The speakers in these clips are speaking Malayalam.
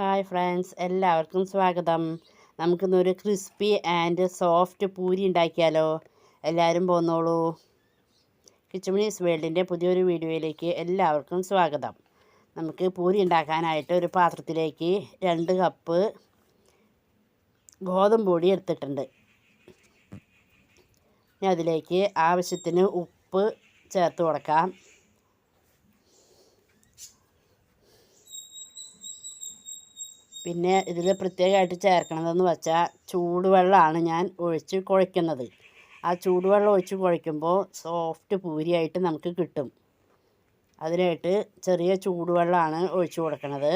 ഹായ് ഫ്രണ്ട്സ് എല്ലാവർക്കും സ്വാഗതം. നമുക്കിന്നൊരു ക്രിസ്പി ആൻഡ് സോഫ്റ്റ് പൂരി ഉണ്ടാക്കിയാലോ? എല്ലാവരും പോന്നോളൂ. കിച്ചമണീസ് വേൾഡിന്റെ പുതിയൊരു വീഡിയോയിലേക്ക് എല്ലാവർക്കും സ്വാഗതം. നമുക്ക് പൂരി ഉണ്ടാക്കാനായിട്ട് ഒരു പാത്രത്തിലേക്ക് രണ്ട് കപ്പ് ഗോതമ്പ് പൊടി എടുത്തിട്ടുണ്ട്. ഇനി അതിലേക്ക് ആവശ്യത്തിന് ഉപ്പ് ചേർത്ത് കൊടുക്കാം. പിന്നെ ഇതിൽ പ്രത്യേകമായിട്ട് ചേർക്കണതെന്ന് വെച്ചാൽ ചൂടുവെള്ളമാണ് ഞാൻ ഒഴിച്ച് കുഴയ്ക്കുന്നത്. ആ ചൂടുവെള്ളം ഒഴിച്ച് കുഴയ്ക്കുമ്പോൾ സോഫ്റ്റ് പൂരിയായിട്ട് നമുക്ക് കിട്ടും. അതിനായിട്ട് ചെറിയ ചൂടുവെള്ളമാണ് ഒഴിച്ച് കൊടുക്കുന്നത്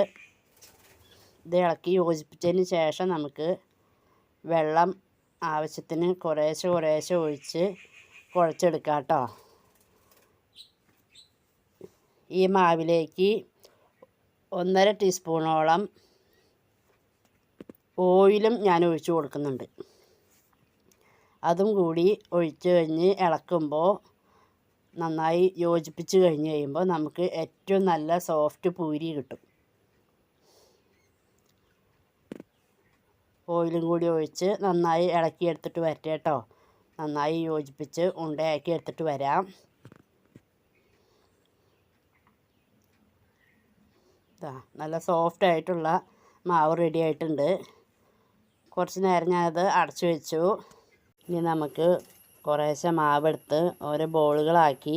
ഇത് ഇളക്കി യോജിപ്പിച്ചതിന് ശേഷം നമുക്ക് വെള്ളം ആവശ്യത്തിന് കുറേശ്ശെ കുറേശ്ശെ ഒഴിച്ച് കുഴച്ചെടുക്കാം കേട്ടോ. ഈ മാവിലേക്ക് ഒന്നര ടീസ്പൂണോളം ഓയിലും ഞാൻ ഒഴിച്ചു കൊടുക്കുന്നുണ്ട്. അതും കൂടി ഒഴിച്ച് കഴിഞ്ഞ് ഇളക്കുമ്പോൾ നന്നായി യോജിപ്പിച്ച് കഴിഞ്ഞ് കഴിയുമ്പോൾ നമുക്ക് ഏറ്റവും നല്ല സോഫ്റ്റ് പൂരി കിട്ടും. ഓയിലും കൂടി ഒഴിച്ച് നന്നായി ഇളക്കി എടുത്തിട്ട് വരട്ടെ കേട്ടോ. നന്നായി യോജിപ്പിച്ച് ഉണ്ടയാക്കി എടുത്തിട്ട് വരാം. നല്ല സോഫ്റ്റ് ആയിട്ടുള്ള മാവ് റെഡി ആയിട്ടുണ്ട്. കുറച്ച് നേരം ഞാനത് അടച്ചു വെച്ചു. ഇനി നമുക്ക് കുറേശ്ശെ മാവെടുത്ത് ഓരോ ബോളുകളാക്കി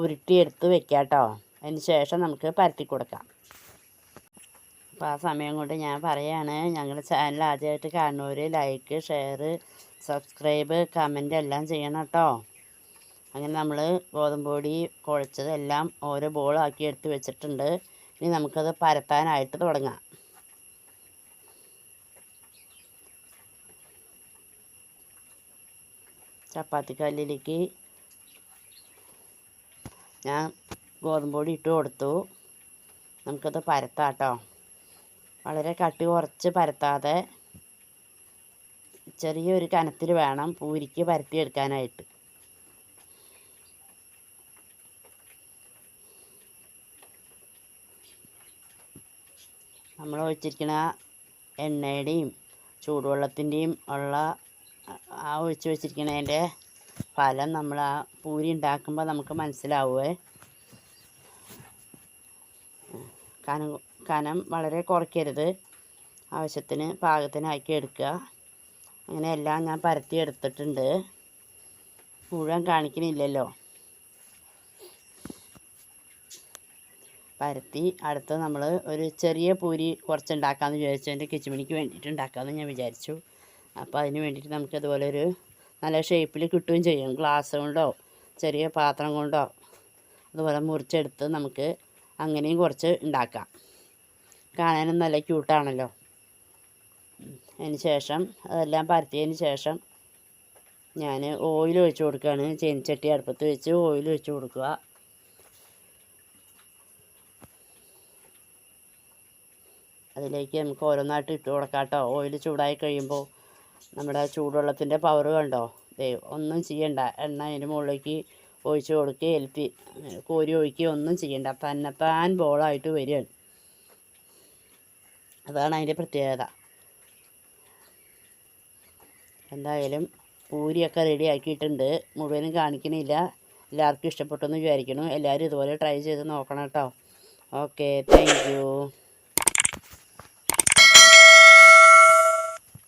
ഉരുട്ടിയെടുത്ത് വെക്കാം കേട്ടോ അതിന് ശേഷം നമുക്ക് പരത്തി കൊടുക്കാം. അപ്പോൾ ആ സമയം കൊണ്ട് ഞാൻ പറയാണ് ഞങ്ങളുടെ ചാനൽ ആദ്യമായിട്ട് കാണുന്നവർ ലൈക്ക് ഷെയർ സബ്സ്ക്രൈബ് കമന്റ് എല്ലാം ചെയ്യണം കേട്ടോ. അങ്ങനെ നമ്മൾ ഗോതമ്പ് പൊടി കുഴച്ചതെല്ലാം ഓരോ ബോളാക്കി എടുത്ത് വെച്ചിട്ടുണ്ട്. ഇനി നമുക്കത് പരത്താനായിട്ട് തുടങ്ങാം. ചപ്പാത്തിക്കല്ലിലേക്ക് ഞാൻ ഗോതമ്പ് പൊടി ഇട്ട് കൊടുത്തു. നമുക്കത് പരത്താം കേട്ടോ വളരെ കട്ടി കുറച്ച് പരത്താതെ ചെറിയൊരു കനത്തിൽ വേണം പൂരിക്ക് പരത്തിയെടുക്കാനായിട്ട്. നമ്മൾ ഒഴിച്ചിരിക്കുന്ന എണ്ണയുടെയും ചൂടുവെള്ളത്തിന്റെയും ഉള്ള ആ ഒഴിച്ച് വെച്ചിരിക്കുന്നതിന്റെ ഫലം നമ്മൾ ആ പൂരി ഉണ്ടാക്കുമ്പോൾ നമുക്ക് മനസ്സിലാവുമേ കനം കനം വളരെ കുറയ്ക്കരുത്. ആവശ്യത്തിന് പാകത്തിനാക്കി എടുക്കുക. അങ്ങനെ എല്ലാം ഞാൻ പരത്തി എടുത്തിട്ടുണ്ട്. മുഴുവൻ കാണിക്കണില്ലല്ലോ. പരത്തി അടുത്ത് നമ്മൾ ഒരു ചെറിയ പൂരി കുറച്ച് ഉണ്ടാക്കാമെന്ന് വിചാരിച്ചു. എന്റെ കിച്ചുമണിക്ക് വേണ്ടിയിട്ട് ഉണ്ടാക്കാമെന്ന് ഞാൻ വിചാരിച്ചു. അപ്പോൾ അതിന് വേണ്ടിയിട്ട് നമുക്ക് അതുപോലെ ഒരു നല്ല ഷേപ്പിൽ കിട്ടുകയും ചെയ്യും. ഗ്ലാസ് കൊണ്ടോ ചെറിയ പാത്രം കൊണ്ടോ അതുപോലെ മുറിച്ചെടുത്ത് നമുക്ക് അങ്ങനെയും കുറച്ച് ഉണ്ടാക്കാം. കാണാനും നല്ല ക്യൂട്ടാണല്ലോ അതിന് ശേഷം അതെല്ലാം പരത്തിയതിന് ശേഷം ഞാൻ ഓയിൽ ഒഴിച്ച് കൊടുക്കുകയാണ് ചീനിച്ചട്ടി അടുപ്പത്ത് വെച്ച് ഓയിൽ ഒഴിച്ച് കൊടുക്കുക. അതിലേക്ക് നമുക്ക് ഓരോന്നായിട്ട് ഇട്ട് കൊടുക്കാം കേട്ടോ. ഓയിൽ ചൂടായി കഴിയുമ്പോൾ നമ്മുടെ ചൂടുവെള്ളത്തിന്റെ പവർ കണ്ടോ? ദേ ഒന്നും ചെയ്യണ്ട. എണ്ണ അതിന്റെ മുകളിലേക്ക് ഒഴിച്ച് കൊടുക്കുക എൽപ്പി കോരി ഒഴിക്കുക ഒന്നും ചെയ്യണ്ട. തന്നെത്താൻ ബോളായിട്ട് വരികയാണ്. അതാണ് അതിന്റെ പ്രത്യേകത. എന്തായാലും പൂരിയൊക്കെ റെഡി ആക്കിയിട്ടുണ്ട്. മുഴുവനും കാണിക്കണില്ല. എല്ലാവർക്കും ഇഷ്ടപ്പെട്ടെന്ന് വിചാരിക്കുന്നു. എല്ലാവരും ഇതുപോലെ ട്രൈ ചെയ്ത് നോക്കണം കേട്ടോ. Okay thank